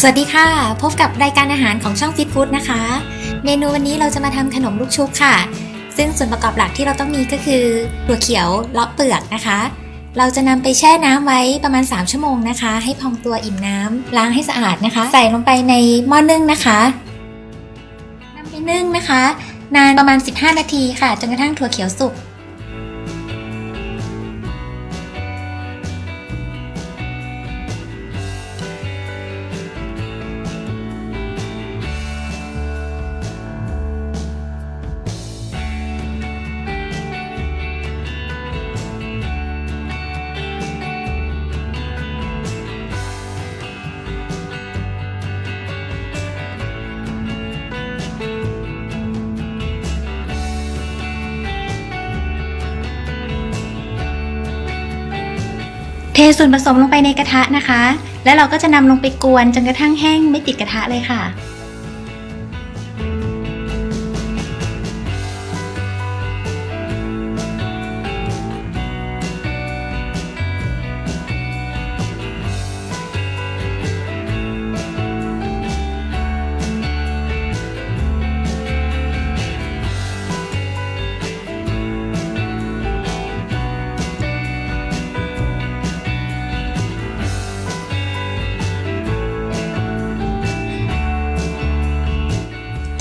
สวัสดีค่ะ พบกับรายการอาหารของช่องฟิตฟู้ดนะคะ เมนูวันนี้เราจะมาทำขนมลูกชุบค่ะ ซึ่งส่วนประกอบหลักที่เราต้องมีก็คือถั่วเขียวเลาะเปลือกนะคะ เราจะนำไปแช่น้ำไว้ประมาณ 3 ชั่วโมงนะคะ ให้พองตัวอิ่มน้ำล้างให้สะอาดนะคะ ใส่ลงไปในหม้อนึ่งนะคะนำไปนึ่งนะคะ นานประมาณ 15 นาทีค่ะ จนกระทั่งถั่วเขียวสุก เทส่วนผสมลงไปในกระทะนะคะ แล้วเราก็จะนำลงไปกวนจนกระทั่งแห้งไม่ติดกระทะเลยค่ะ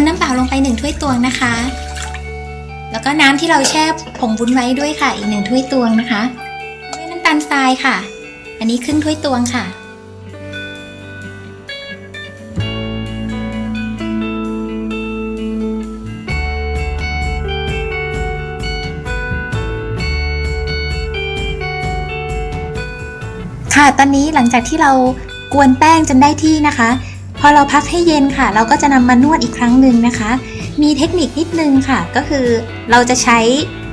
มน้ำเปล่าลงไปหนึ่งถ้วยตวงนะคะ แล้วก็น้ำที่เราแช่ผงวุ้นไว้ด้วยค่ะ อีกหนึ่งถ้วยตวงนะคะด้วยน้ำตาลทรายค่ะ อันนี้ครึ่งถ้วยตวงค่ะค่ะ ตอนนี้หลังจากที่เรากวนแป้งจนได้ที่นะคะ พอเราพักให้เย็นค่ะ เราก็จะนำมานวดอีกครั้งหนึ่งนะคะ มีเทคนิคนิดนึงค่ะ ก็คือเราจะใช้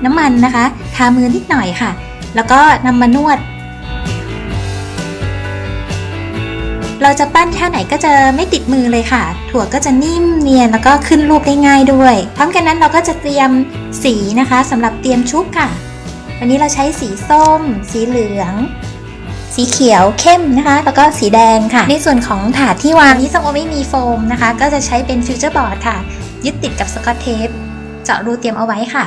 น้ำมันนะคะ ทามือนิดหน่อยค่ะ แล้วก็นำมานวด เราจะปั้นแค่ไหนก็จะไม่ติดมือเลยค่ะ ถั่วก็จะนิ่มเนียนแล้วก็ขึ้นรูปได้ง่ายด้วย พร้อมกันนั้นเราก็จะเตรียมสีนะคะสำหรับเตรียมชุบค่ะ วันนี้เราใช้สีส้ม สีเหลือง สีเขียวเข้มนะคะ แล้วก็สีแดงค่ะ ในส่วนของถาดที่วางนี้ส้มโอไม่มีโฟมนะคะ ก็จะใช้เป็นฟิวเจอร์บอร์ดค่ะ ยึดติดกับสกอตเทปเจาะรูเตรียมเอาไว้ค่ะ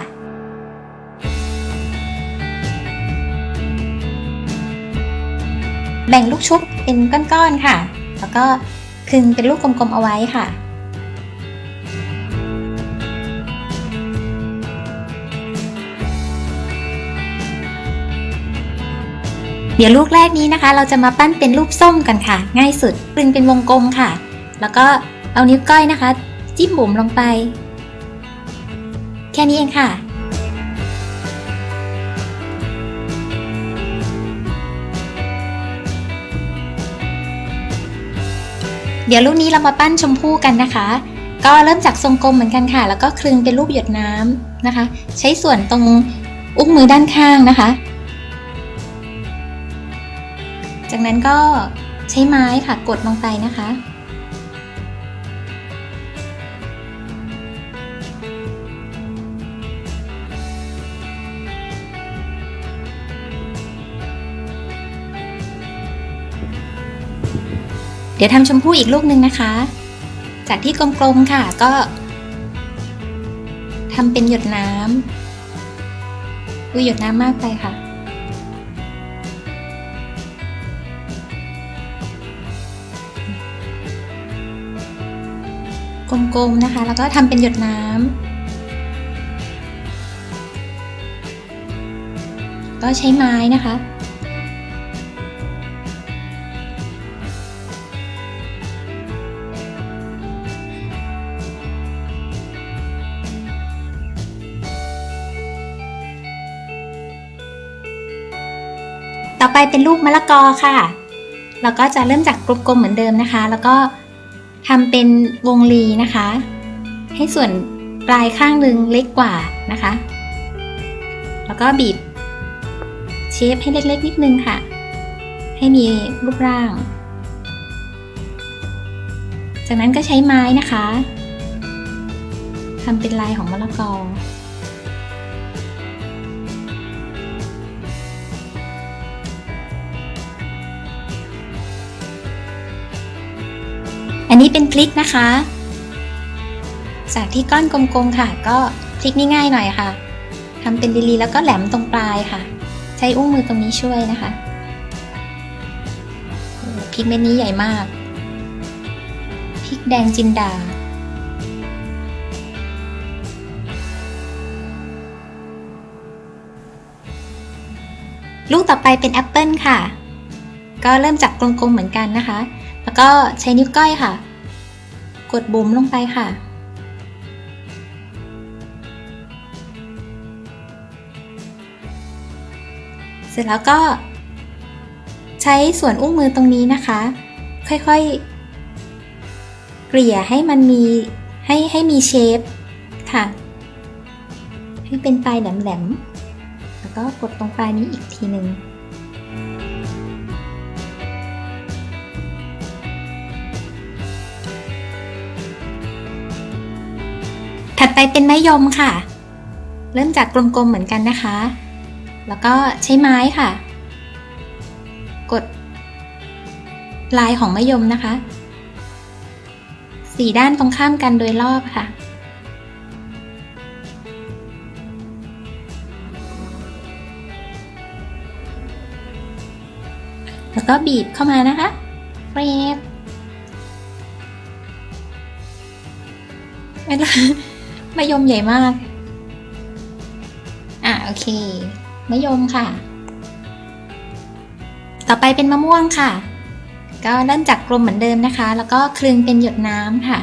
แบ่งลูกชุบเป็นก้อนๆค่ะ แล้วก็คึงเป็นลูกกลมๆเอาไว้ค่ะ เดี๋ยวลูกแรกนี้นะคะ เราจะมาปั้นเป็นรูปส้มกันค่ะ ง่ายสุดกลึงเป็นวงกลมค่ะ แล้วก็เอานิ้วก้อยนะคะ จิ้มบุ๋มลงไป แค่นี้เองค่ะเดี๋ยวลูกนี้เรามาปั้นชมพู่กันนะคะ ก็เริ่มจากทรงกลมเหมือนกันค่ะ แล้วก็คลึงเป็นรูปหยดน้ำนะคะ ใช้ส่วนตรงอุ้งมือด้านข้างนะคะ จากนั้นก็ใช้ไม้ค่ะกดลงไปนะคะ เดี๋ยวทำชมพู่อีกลูกหนึ่งนะคะ จากที่กลมๆค่ะก็ทำเป็นหยดน้ำอุ้ยหยดน้ำมากไปค่ะ กลมๆนะคะ แล้วก็ทำเป็นหยดน้ำก็ใช้ไม้นะคะต่อไปเป็นลูกมะละกอค่ะ เราก็จะเริ่มจากกลมๆเหมือนเดิมนะคะ แล้วก็ ทำเป็นวงรีนะคะ ให้ส่วนปลายข้างหนึ่งเล็กกว่านะคะ แล้วก็บีบเชฟให้เล็กๆนิดนึงค่ะ ให้มีรูปร่าง จากนั้นก็ใช้ไม้นะคะทำเป็นลายของมะละกอ นี้เป็นพลิกนะคะ จากที่ก้อนกลมๆค่ะ ก็พลิกนี่ง่ายหน่อยค่ะทำเป็นลีๆแล้วก็แหลมตรงปลายค่ะ ใช้อุ้งมือตรงนี้ช่วยนะคะพริกเม็ดนี้ใหญ่มากพริกแดงจินดา ลูกต่อไปเป็นแอปเปิลค่ะ ก็เริ่มจากกลมๆเหมือนกันนะคะ แล้วก็ใช้นิ้วก้อยค่ะ กดบุ๋มลงไปค่ะ เสร็จแล้วก็ ใช้ส่วนอุ้งมือตรงนี้นะคะ ค่อยๆ เกลี่ยให้มันมีให้ให้มีเชฟค่ะ ให้เป็นปลายแหลมๆ แล้วก็กดตรงปลายนี้อีกทีหนึ่ง เป็นไม้ยมค่ะ เริ่มจากกลมๆเหมือนกันนะคะ แล้วก็ใช้ไม้ค่ะ กด ลายของไมะยมนะคะสี่ด้านตรงข้ามกันโดยรอบค่ะ แล้วก็บีบเข้ามานะคะเฟรบไม่ละ มะยมใหญ่มาก อะโอเคมะยมค่ะ ต่อไปเป็นมะม่วงค่ะ ก็เริ่มจากกลมเหมือนเดิมนะคะ แล้วก็คลึงเป็นหยดน้ำค่ะ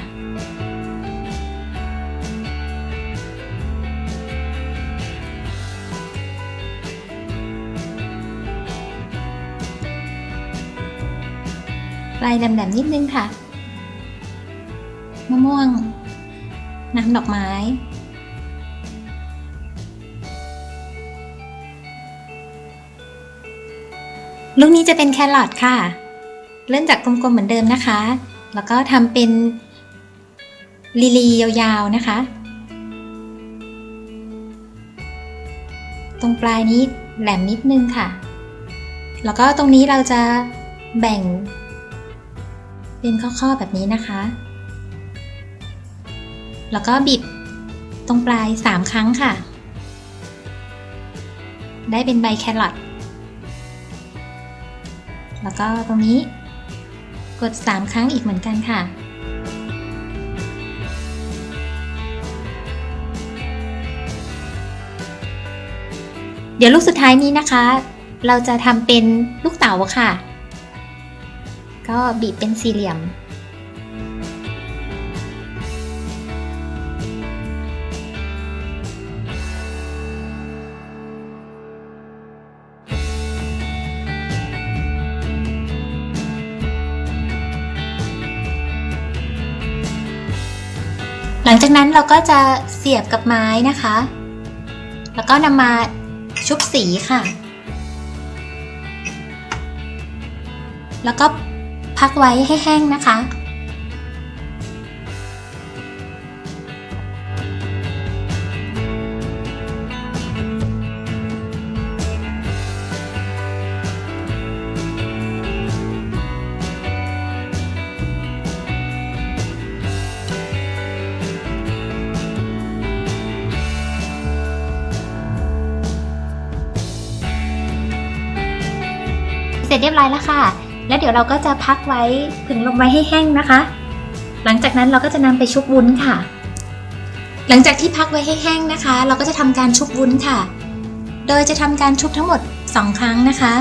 ลายแหลมๆนิดนึงค่ะ มะม่วง น้ำดอกไม้ ลูกนี้จะเป็นแครอทค่ะ เริ่มจากกลมๆเหมือนเดิมนะคะ แล้วก็ทำเป็นลีลียาวๆนะคะ ตรงปลายนี้แหลมนิดนึงค่ะ แล้วก็ตรงนี้เราจะแบ่ง เป็นข้อๆแบบนี้นะคะ แล้วก็บิดตรงปลาย 3 ครั้งค่ะ ได้เป็นใบแครอทแล้วก็ตรงนี้กด 3 ครั้งอีกเหมือนกันค่ะ เดี๋ยวลูกสุดท้ายนี้นะคะ เราจะทำเป็นลูกเต๋าค่ะ ก็บีบเป็นสี่เหลี่ยม งจากนั้นเราก็จะเสียบกับไม้นะคะ แล้วก็นำมาชุบสีค่ะ แล้วก็พักไว้ให้แห้งนะคะ ร็จเรียบร้อยแล้วค่ะ แล้วเดี๋ยวเราก็จะพักไว้ผึ่งลมไว้ให้แห้งนะคะ หลังจากนั้นเราก็จะนำไปชุบวุ้นค่ะ หลังจากที่พักไว้ให้แห้งนะคะ เราก็จะทำการชุบวุ้นค่ะ โดยจะทำการชุบทั้งหมด 2 ครั้งนะคะ